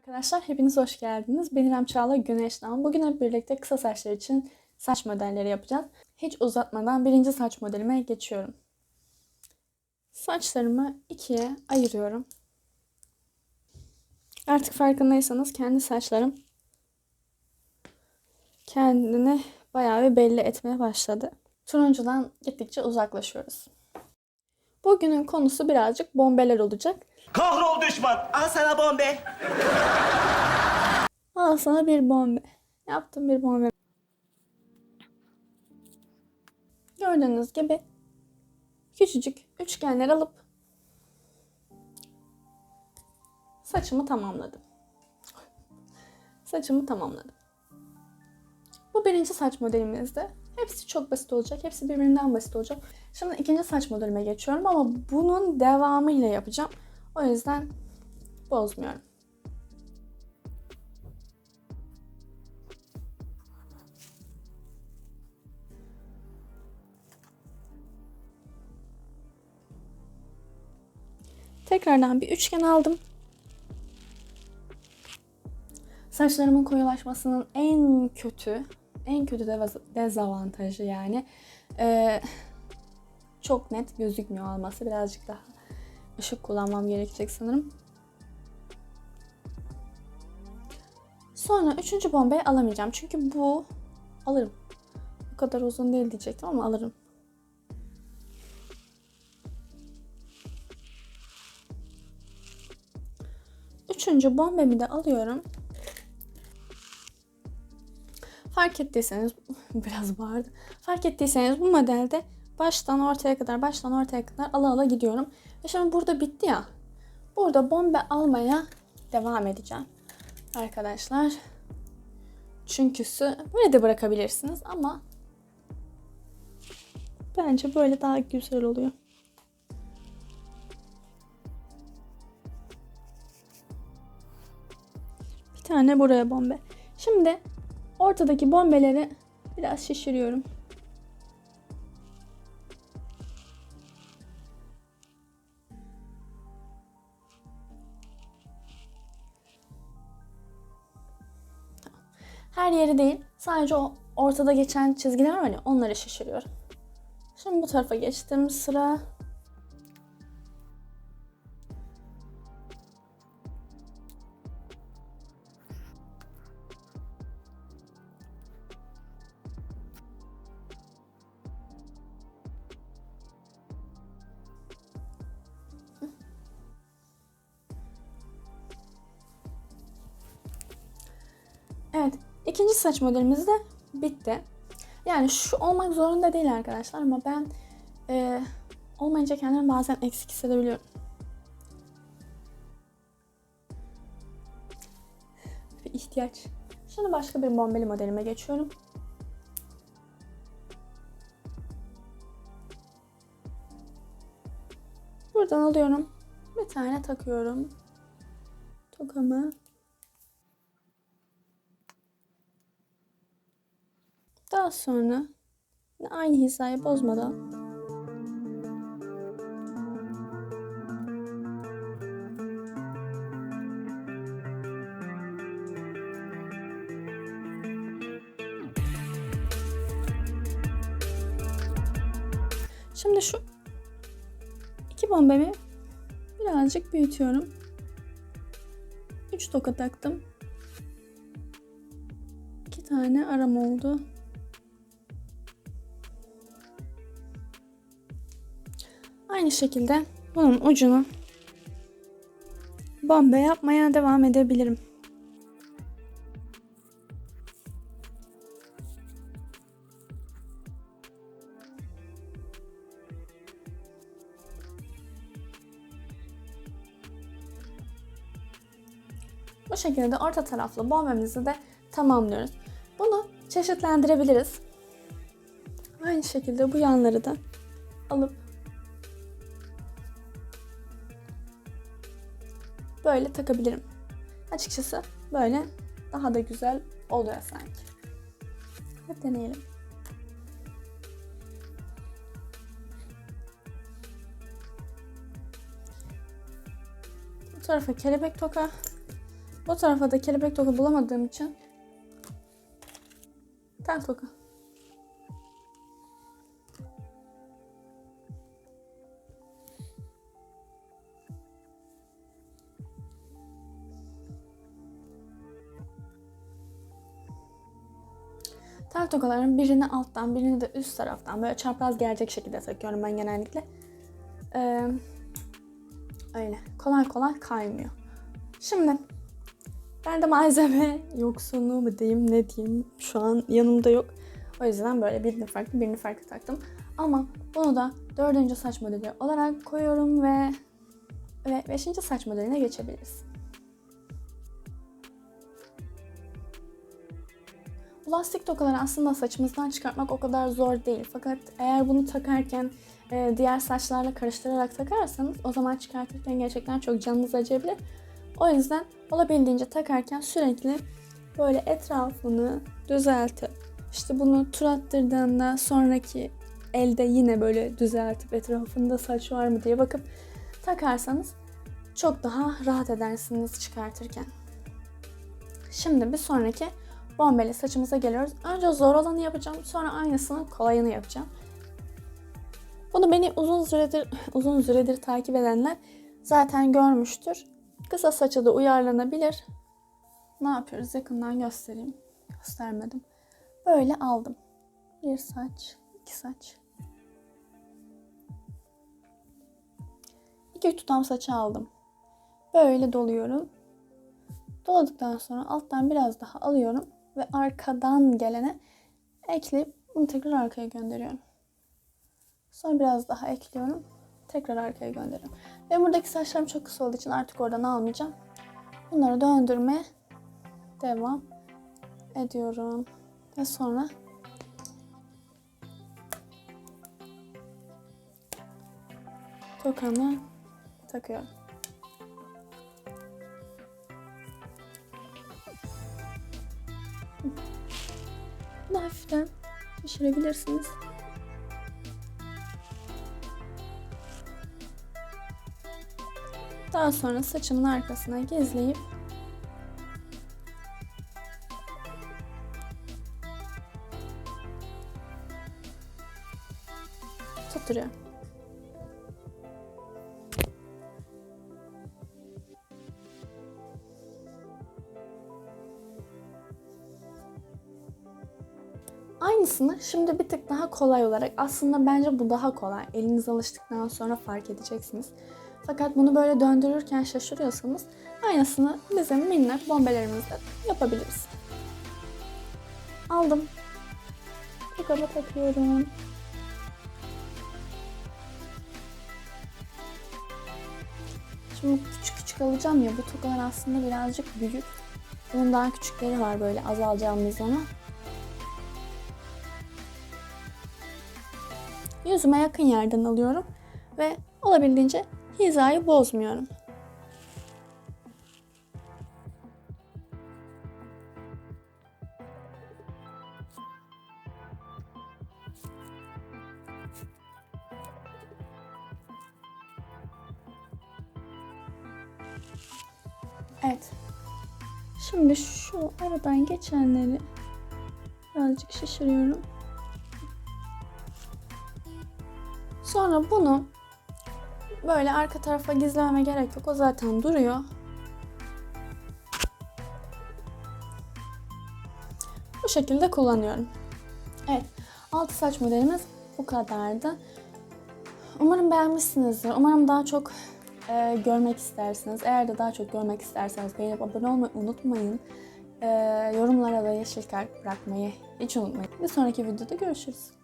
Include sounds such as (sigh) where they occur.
Arkadaşlar hepiniz hoş geldiniz. Ben İrem Çağla Güneş'ten. Bugün hep birlikte kısa saçlar için saç modelleri yapacağız. Hiç uzatmadan birinci saç modelime geçiyorum. Saçlarımı ikiye ayırıyorum. Artık farkındaysanız kendi saçlarım kendini bayağı bir belli etmeye başladı. Turuncudan gittikçe uzaklaşıyoruz. Bugünün konusu birazcık bombeler olacak. Kahrol düşman. Al sana bombe. Al sana bir bombe. Yaptım bir bombe. Gördüğünüz gibi küçücük üçgenler alıp saçımı tamamladım. Saçımı tamamladım. Bu birinci saç modelimizde. Hepsi çok basit olacak. Hepsi birbirinden basit olacak. Şimdi ikinci saç modelime geçiyorum ama bunun devamıyla yapacağım. O yüzden bozmuyorum. Tekrardan bir üçgen aldım. Saçlarımın koyulaşmasının en kötü, en kötü de- dezavantajı yani ee, çok net gözükmüyor olması. Birazcık daha ışık kullanmam gerekecek sanırım. Sonra üçüncü bombayı alamayacağım. Çünkü bu alırım. Bu kadar uzun değil diyecektim ama alırım. Üçüncü bombemi de alıyorum. Fark ettiyseniz (laughs) biraz bağırdı. Fark ettiyseniz bu modelde baştan ortaya kadar baştan ortaya kadar ala ala gidiyorum. Ve şimdi burada bitti ya. Burada bombe almaya devam edeceğim. Arkadaşlar. Çünküsü böyle de bırakabilirsiniz ama bence böyle daha güzel oluyor. Bir tane buraya bombe. Şimdi ortadaki bombeleri biraz şişiriyorum. Her yeri değil, sadece o ortada geçen çizgiler var ya onları şişiriyorum. Şimdi bu tarafa geçtim. Sıra ikinci saç modelimiz de bitti. Yani şu olmak zorunda değil arkadaşlar ama ben e, olmayınca kendimi bazen eksik hissedebiliyorum. Bir ihtiyaç. Şimdi başka bir bombeli modelime geçiyorum. Buradan alıyorum. Bir tane takıyorum. Tokamı. Daha sonra aynı hizayı bozmadan Şimdi şu iki bombemi birazcık büyütüyorum. Üç toka taktım. İki tane aram oldu. Aynı şekilde bunun ucunu bombe yapmaya devam edebilirim. Bu şekilde orta taraflı bombemizi de tamamlıyoruz. Bunu çeşitlendirebiliriz. Aynı şekilde bu yanları da alıp böyle takabilirim. Açıkçası böyle daha da güzel oluyor sanki. Hadi deneyelim. Bu tarafa kelebek toka, Bu tarafa da kelebek toka bulamadığım için tel toka. Tel tokaların birini alttan birini de üst taraftan böyle çapraz gelecek şekilde takıyorum ben genellikle. Ee, öyle. Kolay kolay kaymıyor. Şimdi ben de malzeme (laughs) yoksunu mu diyeyim ne diyeyim şu an yanımda yok. O yüzden böyle birini farklı birini farklı taktım. Ama bunu da dördüncü saç modeli olarak koyuyorum ve ve beşinci saç modeline geçebiliriz. Bu lastik tokaları aslında saçımızdan çıkartmak o kadar zor değil. Fakat eğer bunu takarken e, diğer saçlarla karıştırarak takarsanız o zaman çıkartırken gerçekten çok canınız acıyabilir. O yüzden olabildiğince takarken sürekli böyle etrafını düzeltip işte bunu tur attırdığında sonraki elde yine böyle düzeltip etrafında saç var mı diye bakıp takarsanız çok daha rahat edersiniz çıkartırken. Şimdi bir sonraki bombeli saçımıza geliyoruz. Önce zor olanı yapacağım. Sonra aynısının kolayını yapacağım. Bunu beni uzun süredir (laughs) uzun süredir takip edenler zaten görmüştür. Kısa saça da uyarlanabilir. Ne yapıyoruz? Yakından göstereyim. Göstermedim. Böyle aldım. Bir saç, iki saç. İki tutam saçı aldım. Böyle doluyorum. Doladıktan sonra alttan biraz daha alıyorum ve arkadan gelene ekleyip bunu tekrar arkaya gönderiyorum. Sonra biraz daha ekliyorum. Tekrar arkaya gönderiyorum. Ve buradaki saçlarım çok kısa olduğu için artık oradan almayacağım. Bunları döndürmeye devam ediyorum. Ve sonra tokamı takıyorum. Hafiften şişirebilirsiniz. Daha sonra saçımın arkasına gizleyip tutturuyorum. Aynısını şimdi bir tık daha kolay olarak aslında bence bu daha kolay. Eliniz alıştıktan sonra fark edeceksiniz. Fakat bunu böyle döndürürken şaşırıyorsanız aynısını bizim minnak bombelerimizde yapabiliriz. Aldım. Tokama takıyorum. Şimdi küçük küçük alacağım ya bu tokalar aslında birazcık büyük. Bunun daha küçükleri var böyle azalacağımız zaman. Yüzüme yakın yerden alıyorum ve olabildiğince hizayı bozmuyorum. Evet. Şimdi şu aradan geçenleri birazcık şişiriyorum. Sonra bunu böyle arka tarafa gizlememe gerek yok. O zaten duruyor. Bu şekilde kullanıyorum. Evet. Altı saç modelimiz bu kadardı. Umarım beğenmişsinizdir. Umarım daha çok e, görmek istersiniz. Eğer de daha çok görmek isterseniz beğenip abone olmayı unutmayın. E, yorumlara da yeşil kalp bırakmayı hiç unutmayın. Bir sonraki videoda görüşürüz.